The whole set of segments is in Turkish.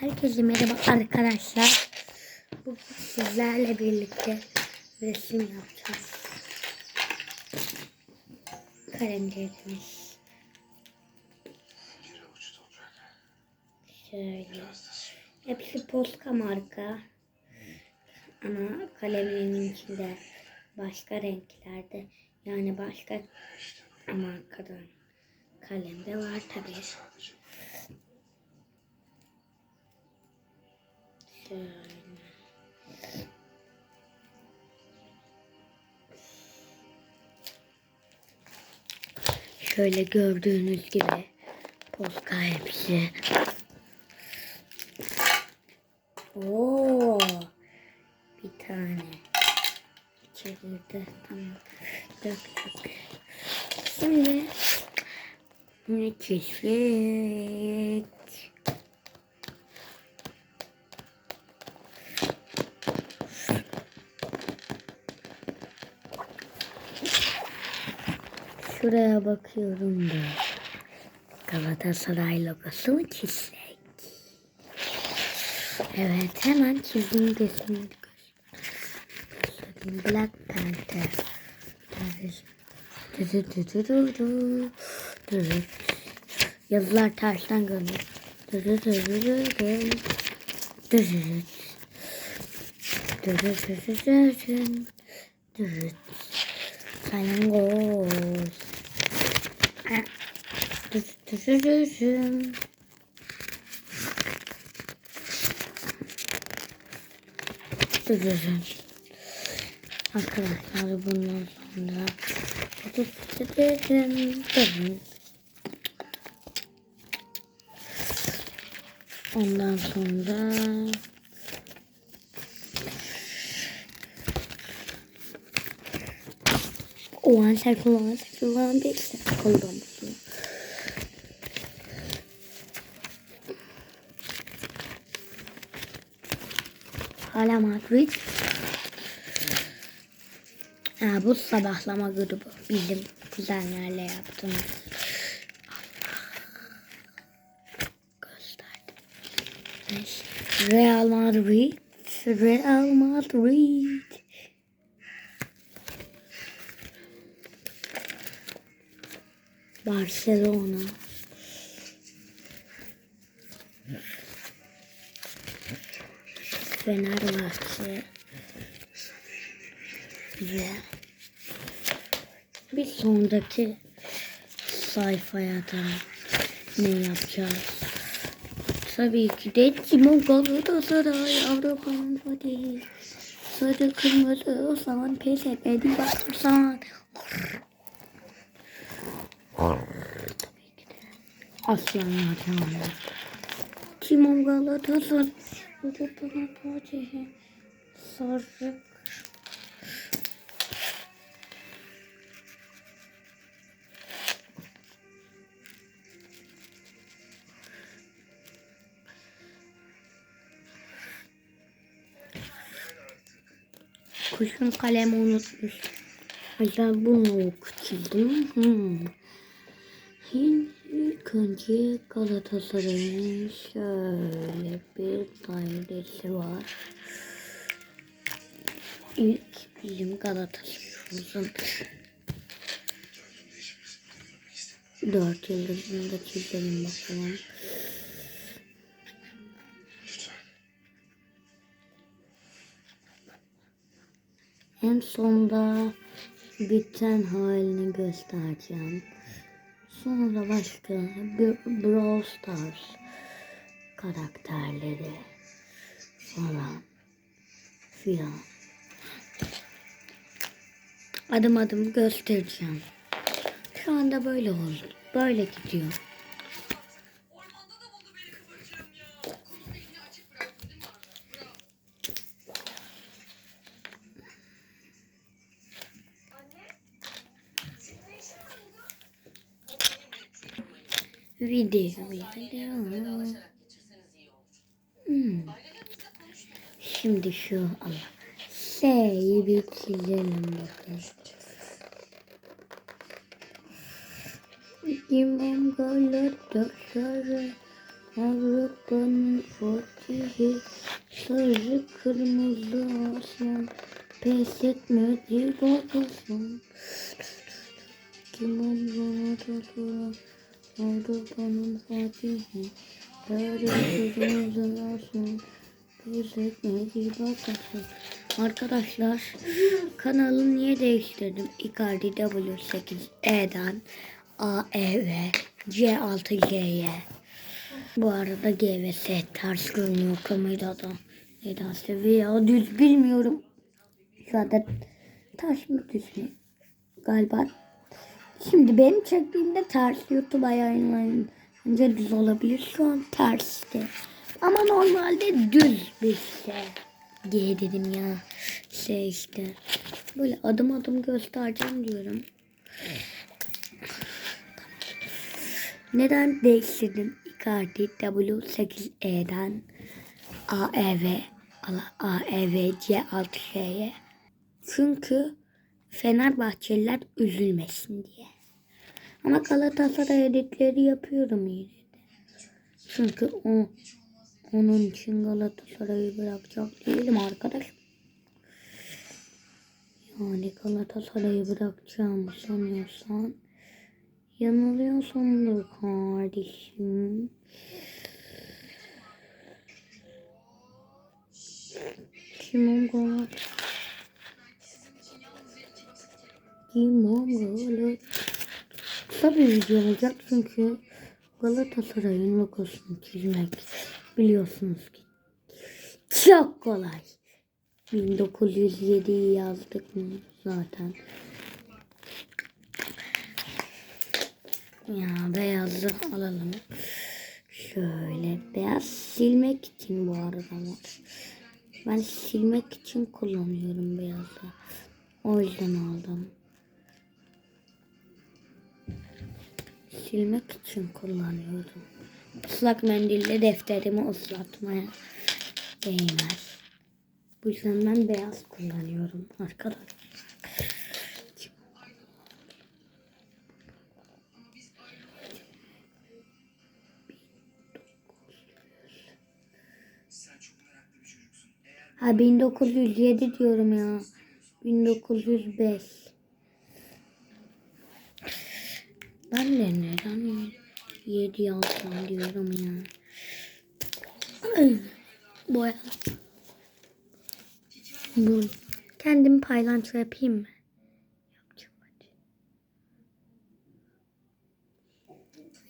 Herkese merhaba arkadaşlar. Bugün sizlerle birlikte resim yapacağız. Kalemlerimiz. Şöyle. Hepsi Posca marka. Ama kalemlerin içinde başka renklerde yani başka markadan kalem de var tabii. Şöyle. Şöyle gördüğünüz gibi Posca hepsi. Oo, bir tane. İçeride tamam. Dök dök. Şimdi ne keşfet. Şuraya bakıyorum da. Galatasaray logosu mu çizsek? Evet hemen çizdiğim resmini göstereyim. Black Panther. Yazılar tersten görünüyor. Salyangoz. Arkadaşlar bundan sonra. Ondan sonra o an sen kullan, sen kullan, bir sen kullanmışsın. Hala Madrid. Ha, bu sabahlama grubu. Bizim kuzenlerle yaptığımız. Real Madrid. Real Madrid. Barcelona. Fenerbahçe. Ve bir sondaki sayfaya da ne yapacağız? Tabii ki de Timon Galatasaray Avrupa'nın Fatih. Sarı kırmızı o zaman pes etmedi bakırsan. Aslanlar tamam. Timon Galatasaray Avrupa'nın Fatih. Sarı Kuşun kalemi unutmuş. Acaba bunu çizdim. Hmm. İlk önce Galatasaray'ın şöyle bir dairesi var. İlk bizim Galatasaray'ımızın dört yıldızını da çizelim bakalım. En sonda biten halini göstereceğim. Sonra başka Brawl Stars karakterleri falan filan. Adım adım göstereceğim. Şu anda böyle oldu. Böyle gidiyor. Video. Video. Hmm. Şimdi şu Allah. S'yi bir çizelim bakın. Kimden Galatasaray Avrupa'nın Fatihi Sarı kırmızı aslan Pes etmedi babasın Kim olduğunu tutuyor Avrupa'nın Fatihi Sarı kırmızı aslan Pes etmedi babasın Arkadaşlar kanalı niye değiştirdim? Icardi W8E'den AEV C6G'ye bu arada GVS ters görünüyor kamerada. Nedense veya düz bilmiyorum. Anda ters mi düz mü? Galiba. Şimdi benim çektiğimde ters YouTube'a yayınlanınca düz olabilir. Şu an tersti. Ama normalde düz bir şey. G dedim ya. Şey işte. Böyle adım adım göstereceğim diyorum. Neden değiştirdim Icardi W8E'den AEV AEV C6Ş'ye? Çünkü Fenerbahçeliler üzülmesin diye. Ama Galatasaray editleri yapıyorum yine de. Çünkü o onun için Galatasaray'ı bırakacak değilim arkadaş. Yani Galatasaray'ı bırakacağımı sanıyorsan Yanılıyorsundur kardeşim. Kim o Galat? Galat? Kısa bir video olacak çünkü Galatasaray'ın logosunu çizmek biliyorsunuz ki çok kolay. 1907'yi yazdık mı zaten. Ya beyazı alalım. Şöyle beyaz silmek için bu arada var. Ben silmek için kullanıyorum beyazı. O yüzden aldım. Silmek için kullanıyorum. Islak mendille defterimi ıslatmaya değmez. Bu yüzden ben beyaz kullanıyorum arkadaşlar. Ha 1907 diyorum ya. 1905. Ben de neden 7 yazsam diyorum ya. Ay, Boya. Bu. Kendim paylanço yapayım mı?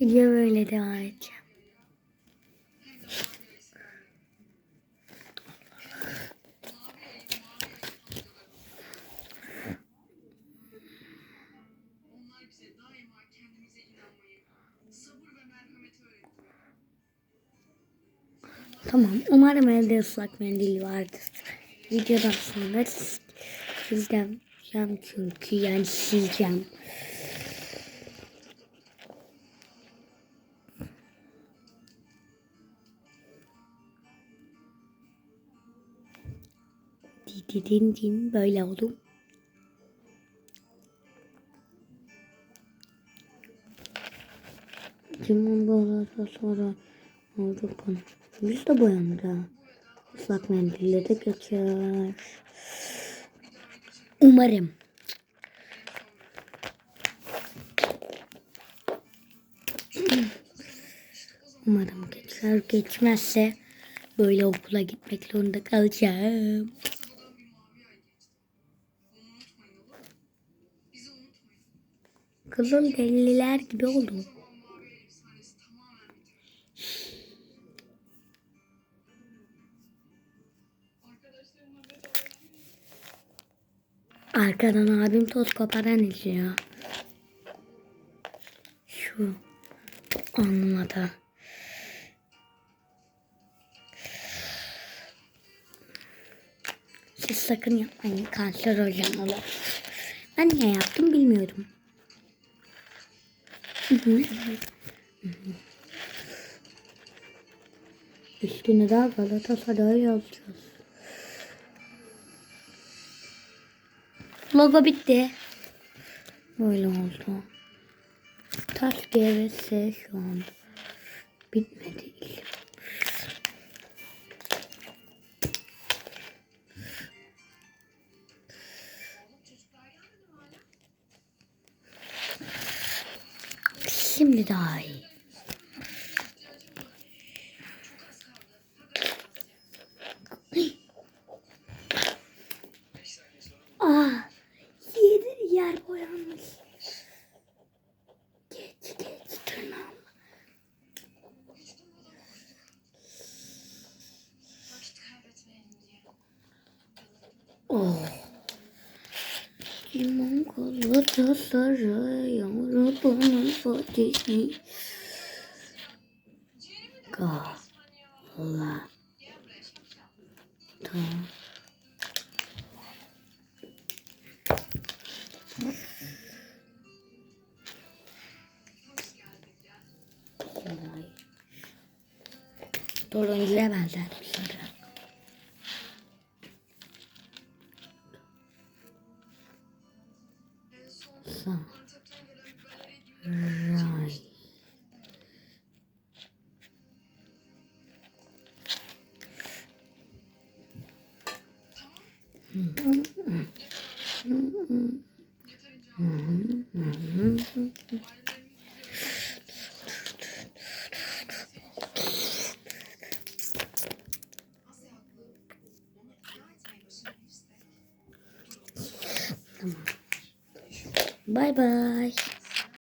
Video böyle devam edeceğim. Tamam. Umarım elde ıslak mendil vardır. Videodan sonra sileceğim çünkü yani sileceğim. Din din böyle oldu. Kim bu sonra Avrupa'nın. Biz de boyandı. Islak mendille de geçer. Umarım. Umarım geçer. Geçmezse böyle okula gitmek zorunda kalacağım. Kızıl deliler gibi oldum. Arkadan abim toz koparan izliyor. Şu anlamadı. Siz sakın yapmayın. Kanser hocam olur. Ben niye yaptım bilmiyorum. Üstüne daha Galatasaray yazacağız. Logo bitti. Böyle oldu. Taş GVS şu an bitmedi. Şimdi daha iyi. Oh. Limon Galatasaray Arabanın fatihi Galatasaray Kolay. Doğru gilemezler bizlere. Mm-hmm.